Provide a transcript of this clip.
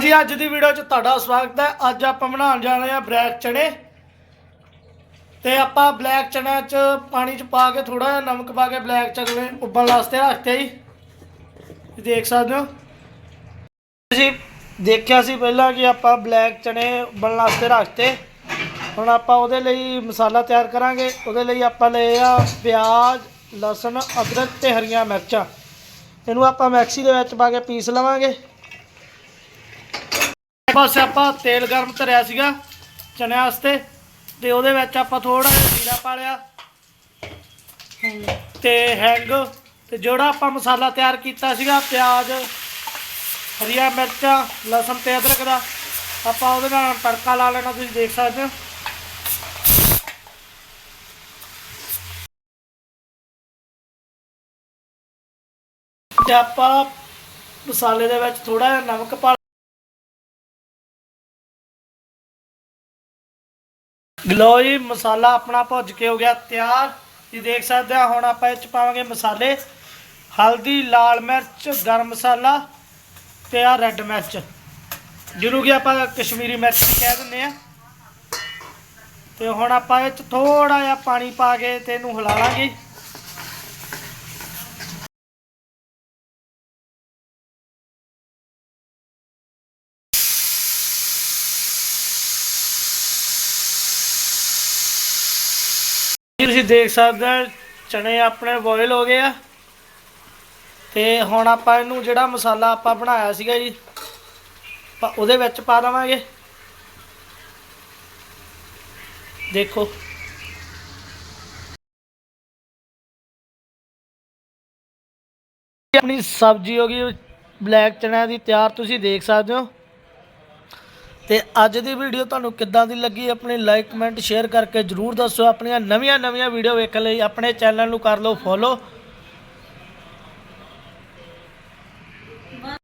ਜੀ ਅੱਜ ਦੀ ਵੀਡੀਓ 'ਚ ਤੁਹਾਡਾ ਸਵਾਗਤ ਹੈ। ਅੱਜ ਆਪਾਂ ਬਣਾਉਣ ਜਾ ਰਹੇ ਹਾਂ ਬਲੈਕ ਚਣੇ ਤੇ ਆਪਾਂ ਬਲੈਕ ਚਨਿਆਂ 'ਚ ਪਾਣੀ 'ਚ ਪਾ ਕੇ ਥੋੜਾ ਜਿਹਾ ਨਮਕ ਪਾ ਕੇ ਬਲੈਕ ਚਣੇ ਉਬਲਣ ਵਾਸਤੇ ਰੱਖਤੇ ਜੀ। ਤੁਸੀਂ ਦੇਖ ਸਕਦੇ ਹੋ। ਤੁਸੀਂ ਦੇਖਿਆ ਸੀ ਪਹਿਲਾਂ ਕਿ ਆਪਾਂ ਬਲੈਕ ਚਣੇ ਉਬਲਣ ਵਾਸਤੇ ਰੱਖਤੇ। ਹੁਣ ਆਪਾਂ ਉਹਦੇ ਲਈ ਮਸਾਲਾ ਤਿਆਰ ਕਰਾਂਗੇ। ਉਹਦੇ ਲਈ ਆਪਾਂ ਲਏ ਆ ਪਿਆਜ਼, ਲਸਣ, ਅਦਰਕ ਤੇ ਹਰੀਆਂ ਮਿਰਚਾਂ। ਇਹਨੂੰ ਆਪਾਂ ਮੈਕਸੀ ਦੇ ਵਿੱਚ ਪਾ ਕੇ ਪੀਸ ਲਵਾਂਗੇ। ਪਾਸੇ ਆਪਾਂ ਤੇਲ ਗਰਮ ਧਰਿਆ ਸੀਗਾ ਚਨਿਆਂ ਵਾਸਤੇ ਤੇ ਉਹਦੇ ਵਿੱਚ ਆਪਾਂ ਥੋੜਾ ਜਿਹਾ ਜੀਰਾ ਪਾ ਲਿਆ। ਤੇ ਹੈਂਗ ਤੇ ਜਿਹੜਾ ਆਪਾਂ ਮਸਾਲਾ ਤਿਆਰ ਕੀਤਾ ਸੀਗਾ ਪਿਆਜ਼, ਹਰੀਆਂ ਮਿਰਚਾਂ, ਲਸਣ ਤੇ ਅਦਰਕ ਦਾ, ਆਪਾਂ ਉਹਦੇ ਨਾਲ ਤੜਕਾ ਲਾ ਲੈਣਾ ਤੁਸੀਂ ਦੇਖ ਸਕਦੇ ਹੋ। ਤੇ ਆਪਾਂ ਮਸਾਲੇ ਦੇ ਵਿੱਚ ਥੋੜਾ ਜਿਹਾ ਨਮਕ ਪਾ ਲਓ ਜੀ, ਮਸਾਲਾ ਆਪਣਾ ਭੁੱਜ ਕੇ ਹੋ ਗਿਆ ਤਿਆਰ। ਤੁਸੀਂ ਦੇਖ ਸਕਦੇ ਆ, ਹੁਣ ਆਪਾਂ ਇਹ ਚ ਪਾਵਾਂਗੇ ਮਸਾਲੇ। ਹਲਦੀ, ਲਾਲ ਮਿਰਚ, ਗਰਮ ਮਸਾਲਾ ਤੇ ਆ ਰੈੱਡ ਮਿਰਚ। ਜਿਹਨੂੰ ਕਿ ਆਪਾਂ ਕਸ਼ਮੀਰੀ ਮਿਰਚ ਵੀ ਕਹਿ ਦਿੰਦੇ ਆ। ਤੇ ਹੁਣ ਆਪਾਂ ਇਹ ਚ ਥੋੜਾ ਜਿਹਾ ਪਾਣੀ ਪਾ ਕੇ ਤੇ ਇਹਨੂੰ ਹਿਲਾ ਲਾਂਗੇ। ਤੁਸੀਂ ਦੇਖ ਸਕਦੇ ਹੋ, ਚਨੇ ਆਪਣੇ ਬੋਇਲ ਹੋ ਗਏ ਆ। ਤੇ ਹੁਣ ਆਪਾਂ ਇਹਨੂੰ ਜਿਹੜਾ ਮਸਾਲਾ ਆਪਾਂ ਬਣਾਇਆ ਸੀਗਾ ਜੀ, ਆਪਾਂ ਉਹਦੇ ਵਿੱਚ ਪਾ ਦੇਵਾਂਗੇ। ਦੇਖੋ। ਆਪਣੀ ਸਬਜ਼ੀ ਹੋ ਗਈ, ਬਲੈਕ ਚਨਿਆਂ ਦੀ ਤਿਆਰ ਤੁਸੀਂ ਦੇਖ ਸਕਦੇ ਹੋ। ਤੇ ਅੱਜ ਦੀ ਵੀਡੀਓ ਤੁਹਾਨੂੰ ਕਿੱਦਾਂ ਦੀ ਲੱਗੀ ਆਪਣੀ ਲਾਈਕ ਕਮੈਂਟ ਸ਼ੇਅਰ ਕਰਕੇ ਜਰੂਰ ਦੱਸੋ। ਆਪਣੀਆਂ ਨਵੀਆਂ ਨਵੀਆਂ ਵੀਡੀਓ ਵੇਖਣ ਲਈ ਆਪਣੇ ਚੈਨਲ ਨੂੰ ਕਰ ਲਓ ਫੋਲੋ